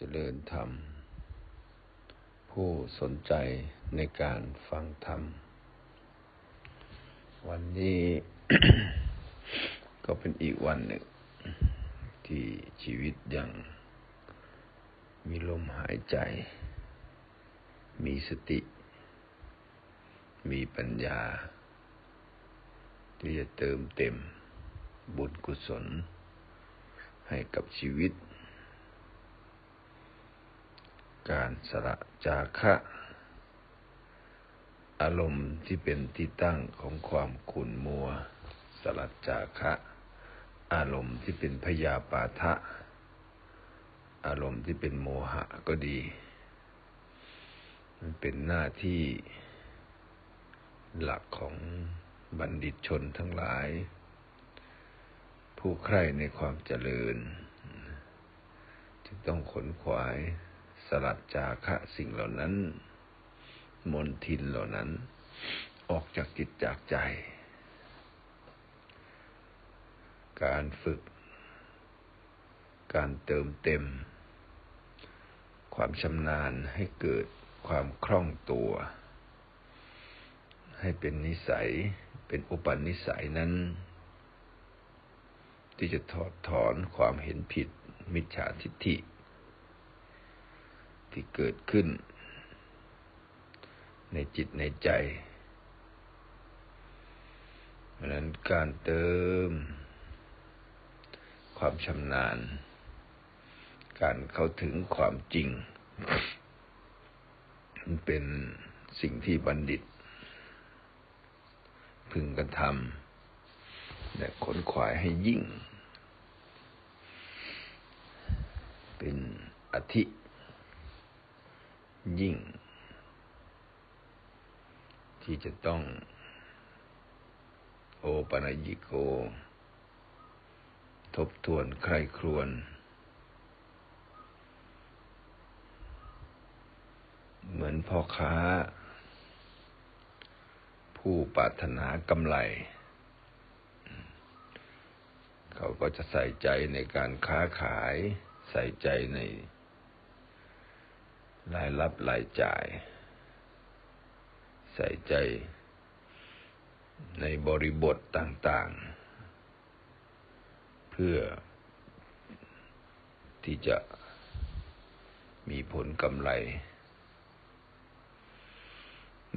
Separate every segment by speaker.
Speaker 1: เจริญธรรม ผู้สนใจในการฟังธรรม วันนี้ก็เป็นอีกวันหนึ่ง ที่ชีวิตยังมีลมหายใจ มีสติ มีปัญญา ที่จะเติมเต็มบุญกุศลให้กับชีวิต การสละจาคะ อารมณ์ที่เป็นที่ตั้งของความขุ่นมัว สลัดจาคะ อารมณ์ที่เป็นพยาปาทะ อารมณ์ที่เป็นโมหะก็ดี มันเป็นหน้าที่หลักของบัณฑิตชนทั้งหลาย ผู้ใคร่ในความเจริญ จึงต้องขนขวาย สลัดจาคะสิ่งเหล่านั้น มนทินเหล่านั้น ออกจากจิตจากใจ การฝึก การเติมเต็ม ความชำนาญให้เกิดความคล่องตัว ให้เป็นนิสัยเป็นอุปนิสัยนั้น ที่จะถอดถอนความเห็นผิดมิจฉาทิฏฐิ ที่เกิดขึ้น ในจิตในใจเพราะนั้นการเติม ความชำนาญ การเข้าถึงความจริงมันเป็นสิ่งที่บัณฑิต พึงกระทำและขนขวายให้ยิ่ง เป็นอธิ ยิ่ง ที่จะต้อง โอปนยิโก ทบทวนใครครวน เหมือนพ่อค้า ผู้ปรารถนากำไร เขาก็จะใส่ใจในการค้าขายใส่ใจใน รายรับรายจ่าย ใส่ใจในบริบทต่างๆ เพื่อที่จะมีผลกำไร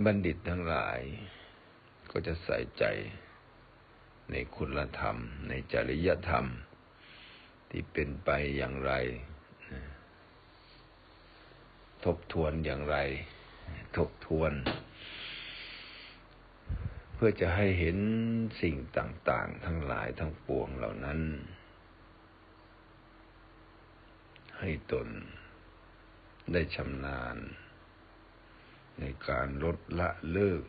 Speaker 1: บัณฑิตทั้งหลาย ก็จะใส่ใจในคุณธรรม ในจริยธรรม ที่เป็นไปอย่างไร ทบทวนอย่างไร ทบทวน เพื่อจะให้เห็นสิ่งต่าง ๆ ทั้งหลายทั้งปวงเหล่านั้น ให้ตนได้ชำนาญ ในการลดละเลิก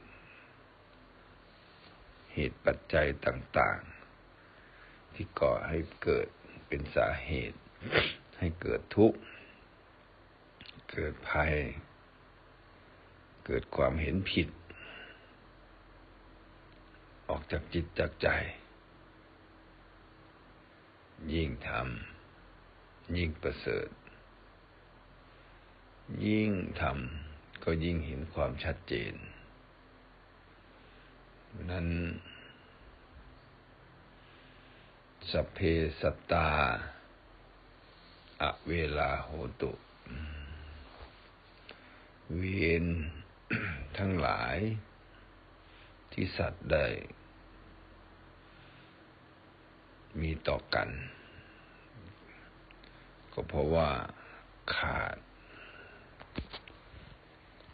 Speaker 1: เหตุปัจจัยต่าง ๆ ที่ก่อให้เกิดเป็นสาเหตุให้เกิดทุกข์ เกิดภัย เกิดความเห็นผิด ออกจากจิตจากใจ ยิ่งทำยิ่งประเสริฐ ยิ่งทำก็ยิ่งเห็นความชัดเจน นั้นสพเพสัตตา อเวลาโหตุ เวียนทั้งหลาย ที่สัตว์ได้ มีต่อกัน ก็เพราะว่าขาด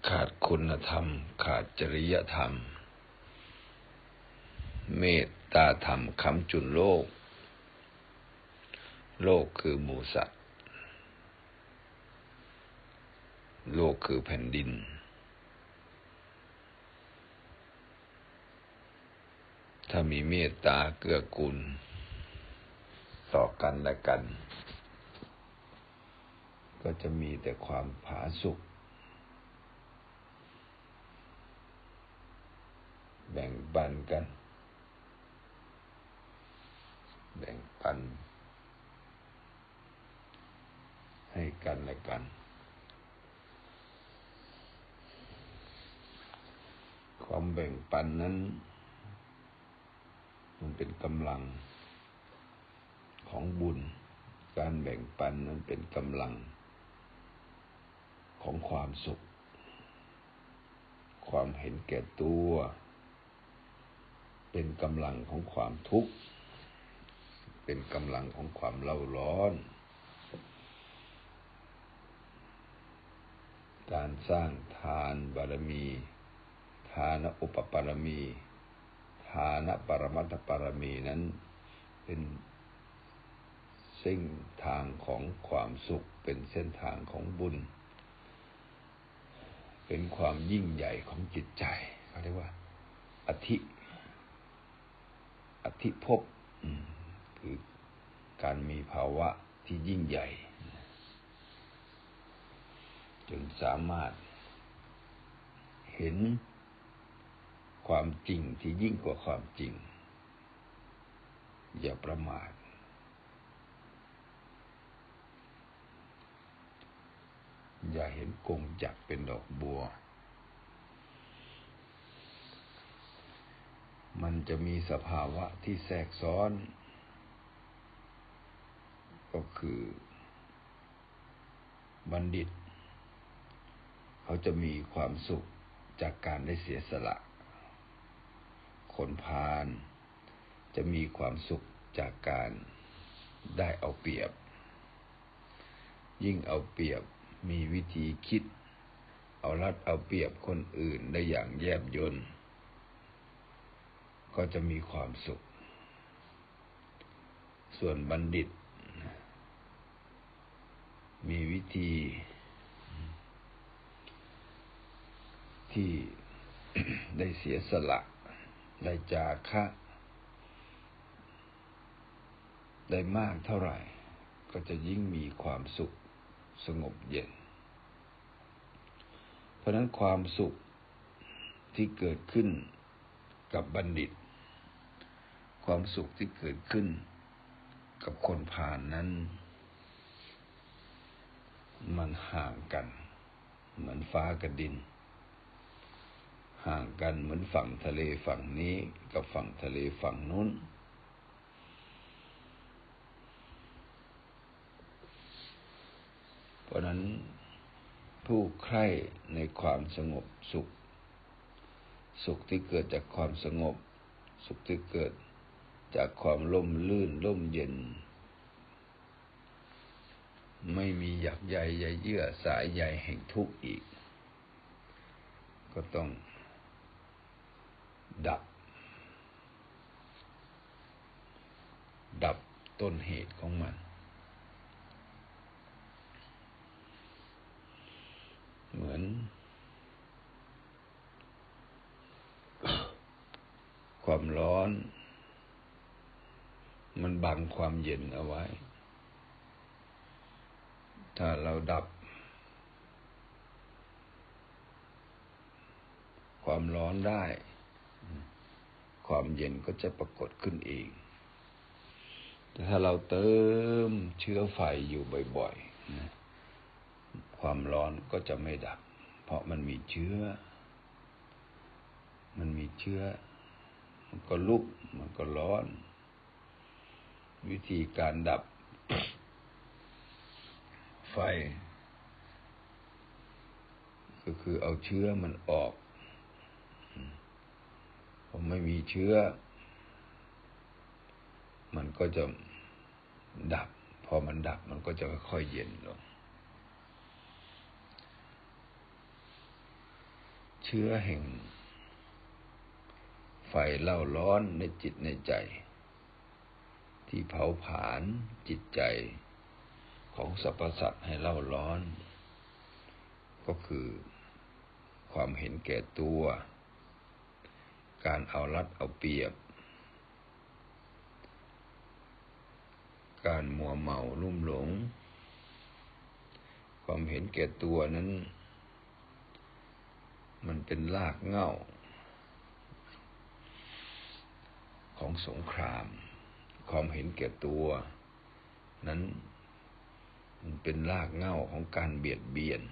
Speaker 1: ขาดคุณธรรม ขาดจริยธรรม เมตตาธรรมคำจุนโลก โลกคือหมูสัตว โลกคือแผ่นดิน ถ้ามีเมตตาเกื้อกูล ต่อกันและกัน ก็จะมีแต่ความผาสุกแบ่งปันกัน แบ่งปัน ให้กันและกัน ความแบ่งปันนั้น มันเป็นกำลังของบุญ การแบ่งปันนั้นเป็นกำลังของความสุข ความเห็นแก่ตัว เป็นกำลังของความทุกข์ เป็นกำลังของความเล่าร้อน การสร้างทานบารมีานอุปปารมีทานปรมัตถปารมีนั้นเป็นเส้นทางของความสุข เป็นเส้นทางของบุญ เป็นความยิ่งใหญ่ของจิตใจเขาเรียกว่า อธิ อธิภพคือการมีภาวะที่ยิ่งใหญ่จนสามารถเห็น ความจริงที่ยิ่งกว่าความจริง อย่าประมาทอย่าเห็นกงจักเป็นดอกบัว มันจะมีสภาวะที่แทรกซ้อน ก็คือ บัณฑิต เขาจะมีความสุขจากการได้เสียสละ คนพาลจะมีความสุขจากการได้เอาเปรียบ ยิ่งเอาเปรียบมีวิธีคิด เอารัดเอาเปรียบคนอื่นได้อย่างแยบยนก็จะมีความสุข ส่วนบัณฑิต มีวิธี ที่ได้เสียสละ ได้จาคะได้มากเท่าไหร่ ก็จะยิ่งมีความสุขสงบเย็น เพราะนั้นความสุขที่เกิดขึ้นกับบัณฑิต ความสุขที่เกิดขึ้นกับคนผ่านนั้น มันห่างกัน เหมือนฟ้ากับดิน ห่างกันเหมือนฝั่งทะเลฝั่งนี้กับฝั่งทะเลฝั่งนู้น เพราะนั้นผู้ใคร่ในความสงบสุข สุขที่เกิดจากความสงบ สุขที่เกิดจากความล่มลื่นล่มเย็น ไม่มีหยักใยใยเยื่อสายใยแห่งทุกข์อีก ก็ต้อง ดับ ดับต้นเหตุของมัน เหมือน ความร้อน มันบังความเย็นเอาไว้ ถ้าเราดับความร้อนได้ ความเย็นก็จะปรากฏขึ้นเอง แต่ถ้าเราเติมเชื้อไฟอยู่บ่อยๆนะความร้อนก็จะไม่ดับ เพราะมันมีเชื้อ มันมีเชื้อ มันก็ลุก มันก็ร้อน วิธีการดับ ไฟ ก็คือเอาเชื้อมันออก ไม่มีเชื้อ มันก็จะดับ พอมันดับมันก็จะค่อยๆเย็นลง เชื้อแห่ง ไฟเล่าร้อนในจิตในใจ ที่เผาผลาญจิตใจของสรรพสัตว์ให้เล่าร้อน ก็คือความเห็นแก่ตัว การเอารัดเอาเปรียบ การมัวเมาลุ่มหลง ความเห็นแก่ตัวนั้น มันเป็นรากเง่าของสงคราม ความเห็นแก่ตัว นั้นมันเป็นรากเหง้าของการเบียดเบียน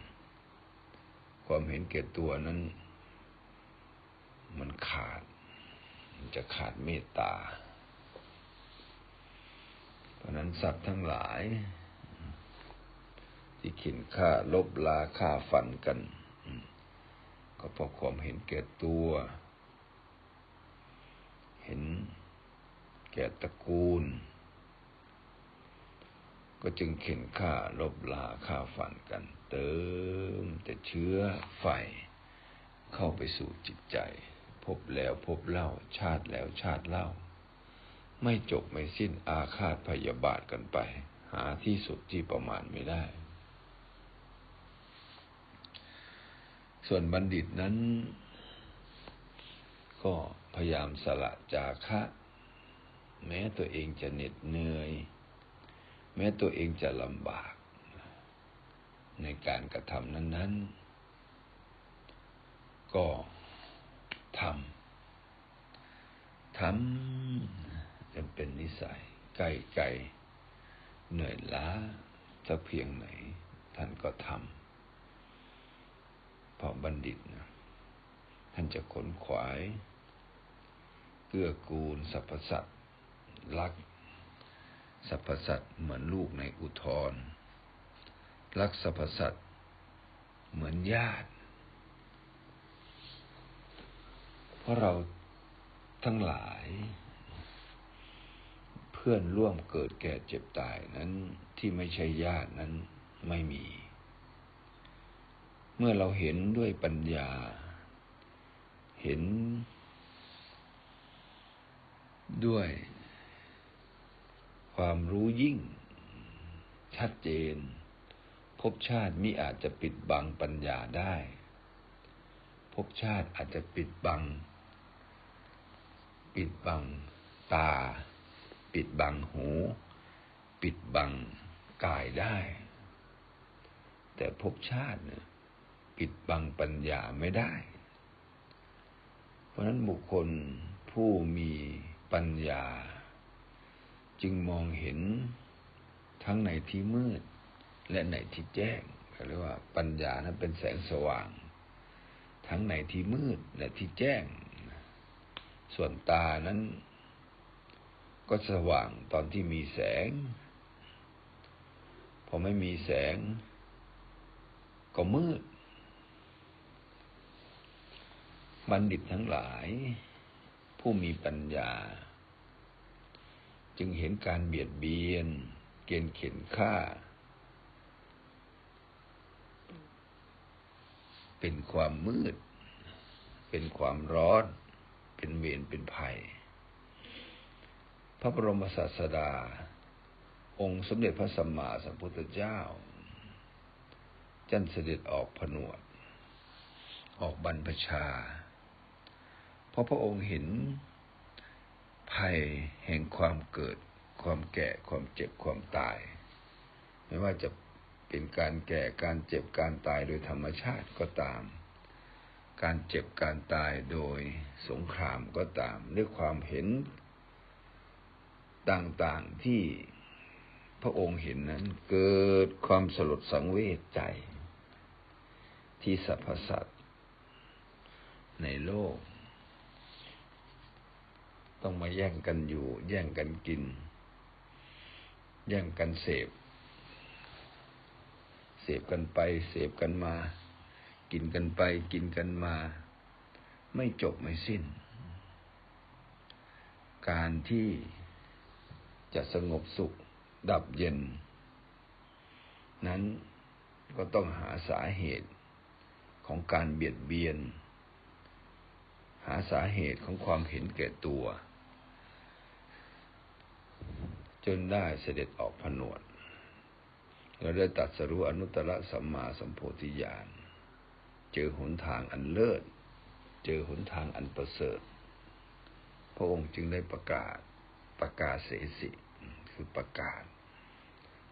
Speaker 1: ความเห็นแก่ตัวนั้น มันขาด มันจะขาดเมตตา เพราะนั้นสัตว์ทั้งหลาย ที่ขินฆ่าลบลาฆ่าฟันกัน ก็เพราะความเห็นแก่ตัว เห็นแก่ตระกูล ก็จึงเข็นฆ่าลบลาฆ่าฟันกัน เติมแต่เชื้อไฟเข้าไปสู่จิตใจ พบแล้วพบเล่า ชาติแล้วชาติเล่า ไม่จบไม่สิ้นอาฆาตพยาบาทกันไป หาที่สุดที่ประมาณไม่ได้ ส่วนบัณฑิตนั้น ก็พยายามสละจาคะ แม้ตัวเองจะเหน็ดเหนื่อย แม้ตัวเองจะลำบาก ในการกระทำนั้น ๆ ก็ ทำทำจนเป็นนิสัยไกลไกลเหนื่อยล้าจะเพียงไหน ท่านก็ทำเพราะบัณฑิตนะท่านจะขนขวาย เกื้อกูลสรรพสัตว์รักสรรพสัตว์เหมือนลูกในอุทธรรักสรรพสัตว์เหมือนญาติ เพราะ เราทั้งหลาย เพื่อนร่วมเกิดแก่เจ็บตายนั้นที่ไม่ใช่ญาตินั้นไม่มี เมื่อเราเห็นด้วยปัญญา เห็นด้วยความรู้ยิ่ง ชัดเจน ภพชาติมิอาจจะปิดบังปัญญาได้ ภพชาติอาจจะปิดบัง ปิดบังตา ปิดบังหู ปิดบังกายได้ แต่ภพชาติเนี่ยปิดบังปัญญาไม่ได้ เพราะนั้นบุคคลผู้มีปัญญา จึงมองเห็นทั้งในที่มืด และในที่แจ้งเรียกว่าปัญญานั้นเป็นแสงสว่าง ทั้งในที่มืดและที่แจ้ง ส่วนตานั้น ก็สว่างตอนที่มีแสง พอไม่มีแสง ก็มืด บัณฑิตทั้งหลาย ผู้มีปัญญา จึงเห็นการเบียดเบียน เกณฑ์เข็นฆ่า เป็นความมืด เป็นความร้อน เป็นเวรเป็นภัย พระบรมศาสดา องค์สมเด็จพระสัมมาสัมพุทธเจ้า จันเสด็จออกผนวด ออกบรรพชา เพราะพระองค์เห็นภัยแห่งความเกิด ความแก่ ความเจ็บ ความตาย ไม่ว่าจะเป็นการแก่ การเจ็บ การตายโดยธรรมชาติก็ตาม การเจ็บการตายโดยสงครามก็ตามด้วยความเห็นต่างๆที่พระองค์เห็นนั้นเกิดความสลดสังเวชใจ ที่สรรพสัตว์ในโลก ต้องมาแย่งกันอยู่ แย่งกันกิน แย่งกันเสพ เสพกันไป เสพกันมา กินกันไปกินกันมา ไม่จบไม่สิ้น การที่จะสงบสุขดับเย็น นั้นก็ต้องหาสาเหตุของการเบียดเบียน หาสาเหตุของความเห็นแก่ตัว จนได้เสด็จออกผนวดเราได้ตัดสรู้อนุตตรสัมมาสัมโพธิญาณ เจอหนทางอันเลิศ เจอหนทางอันประเสริฐ พระองค์จึงได้ประกาศประกาศเสสิคือประกาศ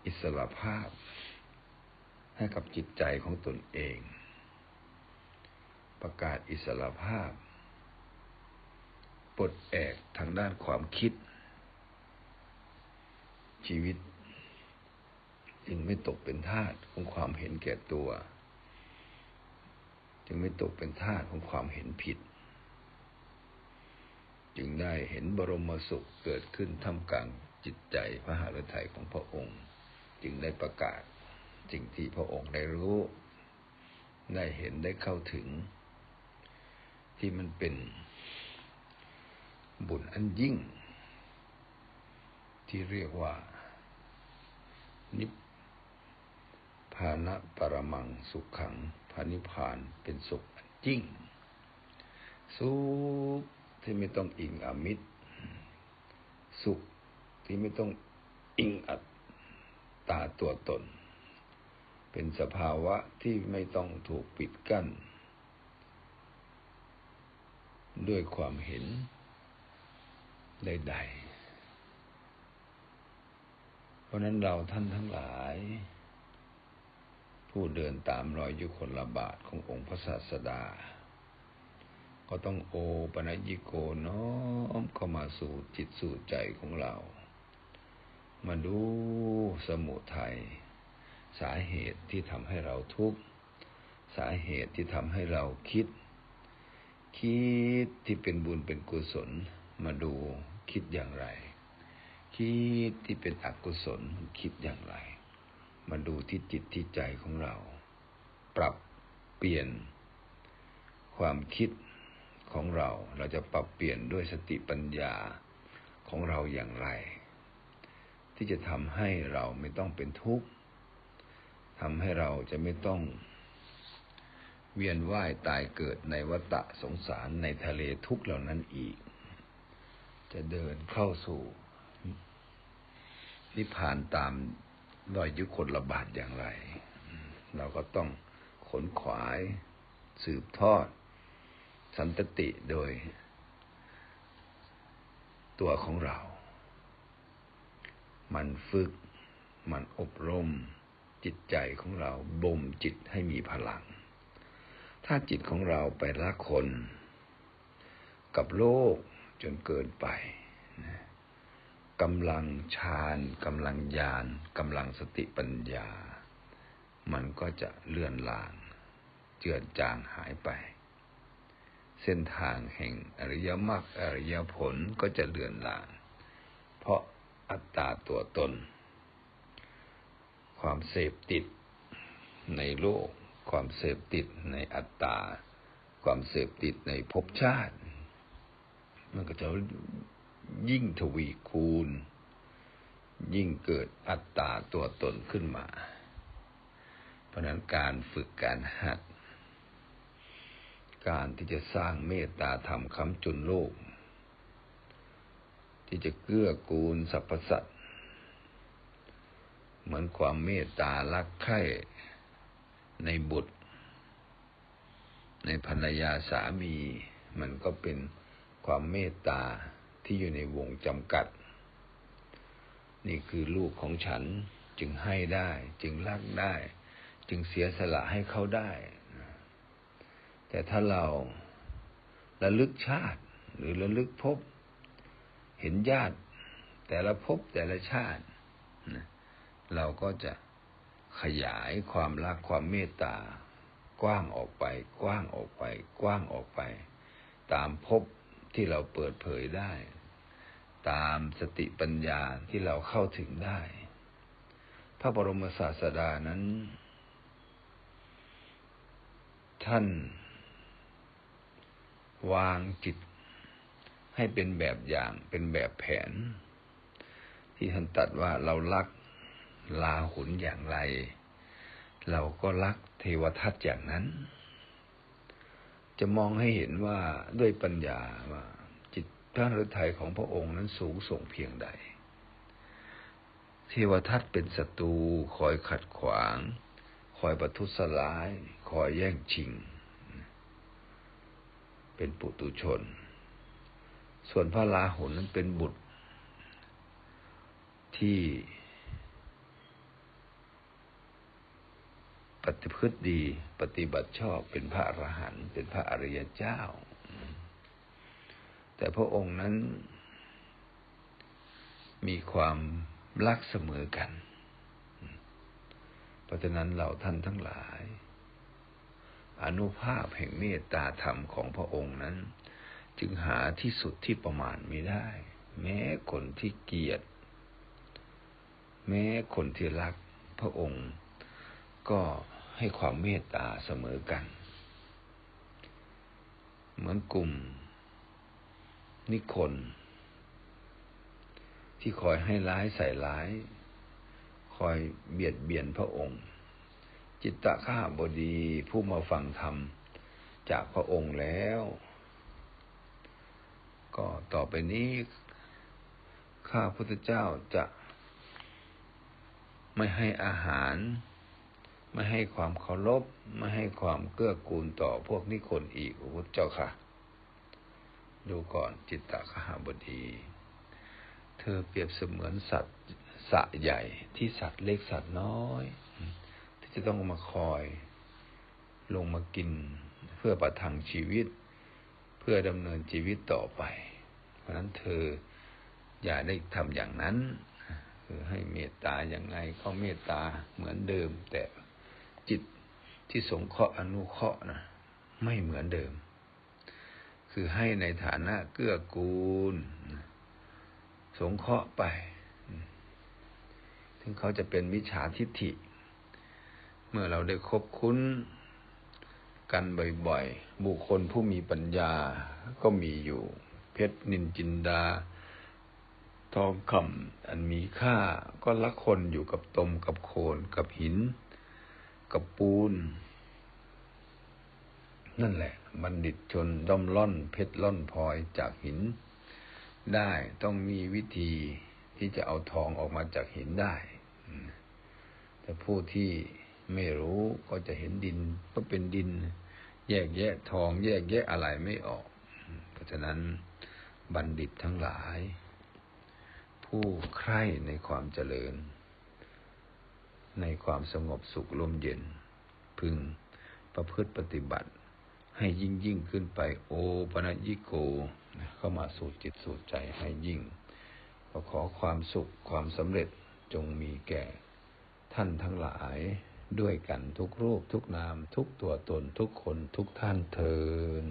Speaker 1: อิสระภาพ ให้กับจิตใจของตนเอง ประกาศอิสระภาพปลดแอกทางด้านความคิด ชีวิต จึงไม่ตกเป็นทาสของความเห็นแก่ตัว จึงไม่ตกเป็นทาสของความเห็นผิด จึงได้เห็นบรมสุขเกิดขึ้นท่ามกลางจิตใจพระหฤทัยของพระองค์ จึงได้ประกาศสิ่งที่พระองค์ได้รู้ ได้เห็นได้เข้าถึง ที่มันเป็นบุญอันยิ่ง ที่เรียกว่า นิพพานะปรมังสุขขัง พานิพานเป็นสุขอันยิ่งสุขที่ไม่ต้องอิงอมิตร สุขที่ไม่ต้องอิงอัตตาตัวตน เป็นสภาวะที่ไม่ต้องถูกปิดกั้น ด้วยความเห็นใดๆ เพราะนั้นเราท่านทั้งหลาย ผู้เดินตามรอยยุคนละบาทขององค์พระศาสดา ก็ต้องโอปนัญิโกน้อมเข้ามาสู่จิตสู่ใจของเรา มาดูสมุทัยสาเหตุที่ทำให้เราทุกข์ สาเหตุที่ทำให้เราคิด คิดที่เป็นบุญเป็นกุศล มาดูคิดอย่างไร คิดที่เป็นอกุศลคิดอย่างไร มาดูที่จิตที่ใจของเรา ปรับเปลี่ยน ความคิดของเรา เราจะปรับเปลี่ยนด้วยสติปัญญาของเราอย่างไร ที่จะทำให้เราไม่ต้องเป็นทุกข์ทำให้เราจะไม่ต้อง เวียนว่ายตายเกิดในวัฏสงสารในทะเลทุกข์เหล่านั้นอีก จะเดินเข้าสู่นิพพานตาม รอยยุคนระบาดอย่างไร เราก็ต้องขนขวายสืบทอด สันตติโดย ตัวของเรา มันฝึก มันอบรม จิตใจของเรา บ่มจิตให้มีพลัง ถ้าจิตของเราไปละคน กับโลกจนเกินไป กำลังฌานกำลังญาณกำลังสติปัญญา มันก็จะเลื่อนลาง เจือจางหายไป เส้นทางแห่งอริยมรรคอริยผลก็จะเลื่อนลาง เพราะอัตตาตัวตน ความเสพติดในโลก ความเสพติดในอัตตา ความเสพติดในภพชาติ มันก็จะ ยิ่งทวีคูณ ยิ่งเกิดอัตตาตัวตนขึ้นมา เพราะนั้นการฝึกการหัด การที่จะสร้างเมตตาธรรมคำจุนโลก ที่จะเกื้อกูลสรรพสัตว์เหมือนความเมตตารักใคร่ในบุตร ในภรรยาสามี มันก็เป็นความเมตตา ที่อยู่ในวงจำกัด นี่คือลูกของฉันจึงให้ได้ จึงรักได้ จึงเสียสละให้เขาได้ แต่ถ้าเราระลึกชาติ หรือระลึกพบ เห็นญาติ แต่ละพบแต่ละชาติเราก็จะขยายความรักความเมตตา กว้างออกไป กว้างออกไป กว้างออกไป ตามพบที่เราเปิดเผยได้ ตามสติปัญญาที่เราเข้าถึงได้ พระบรมศาสดานั้น ท่าน วางจิต ให้เป็นแบบอย่างเป็นแบบแผน ที่ท่านตัดว่าเรารักลาหุนอย่างไร เราก็รักเทวทัตอย่างนั้น จะมองให้เห็นว่าด้วยปัญญาว่า พระฤทัยของพระองค์นั้นสูงส่งเพียงใด เทวทัตเป็นศัตรูคอยขัดขวาง คอยประทุษร้าย คอยแย่งชิง เป็นปุตุชน ส่วนพระลาหุนนั้นเป็นบุตร ที่ปฏิพฤติดี ปฏิบัติชอบเป็นพระอรหันต์เป็นพระอริยเจ้า แต่พระองค์นั้น มีความรักเสมอกันราะฉะนั้นเราท่านทั้งหลาย อนุภาพแห่งเมตตาธรรมของพระองค์นั้น จึงหาที่สุดที่ประมาณไม่ได้ แม้คนที่เกลียรติแม้คนที่รักพระองค์ก็ให้ความเมตตาเสมอกัน เหมือนกลุ่ม นิคน ที่คอยให้ร้ายใส่ร้าย คอยเบียดเบียนพระองค์ จิตตะข้าบดีผู้มาฟังธรรมจากพระองค์แล้ว ก็ต่อไปนี้ ข้าพุทธเจ้าจะไม่ให้อาหาร ไม่ให้ความเคารพ ไม่ให้ความเกื้อกูลต่อพวกนิคนอีกพระพุทธเจ้าค่ะ ดูก่อนจิตตะขหาบดี เธอเปรียบเสมือนสัตว์สะใหญ่ที่สัตว์เล็กสัตว์น้อย ที่จะต้องมาคอย ลงมากินเพื่อประทังชีวิต เพื่อดำเนินชีวิตต่อไป เพราะนั้นเธออย่าได้ทำอย่างนั้น คือให้เมตตาอย่างไงก็เมตตาเหมือนเดิม แต่จิตที่สงเคราะห์อนุเคราะห์นะไม่เหมือนเดิม คือให้ในฐานะเกื้อกูล สงเคราะห์ไป ถึงเขาจะเป็นมิจฉาทิฏฐิ เมื่อเราได้คบคุ้นกันบ่อยๆ บุคคลผู้มีปัญญาก็มีอยู่ เพชรนินจินดา ทองคำอันมีค่าก็ละคนอยู่กับตมกับโคนกับหิน กับปูน นั่นแหละ บัณฑิตชนด้อมล่อนเพชรล่อนพลอยจากหิน ได้ต้องมีวิธีที่จะเอาทองออกมาจากหินได้ แต่ผู้ที่ไม่รู้ก็จะเห็นดินก็เป็นดิน แยกแยะทอง แยกแยะอะไรไม่ออก เพราะฉะนั้นบัณฑิตทั้งหลาย ผู้ใคร่ในความเจริญ ในความสงบสุขลมเย็น พึงประพฤติปฏิบัติ ให้ยิ่งยิ่งขึ้นไป โอปนัญิโกเข้ามาสู่จิตสู่ใจให้ยิ่งก็ขอความสุขความสำเร็จจงมีแก่ ท่านทั้งหลายด้วยกันทุกรูปทุกนามทุกตัวตนทุกคนทุกท่านเทิน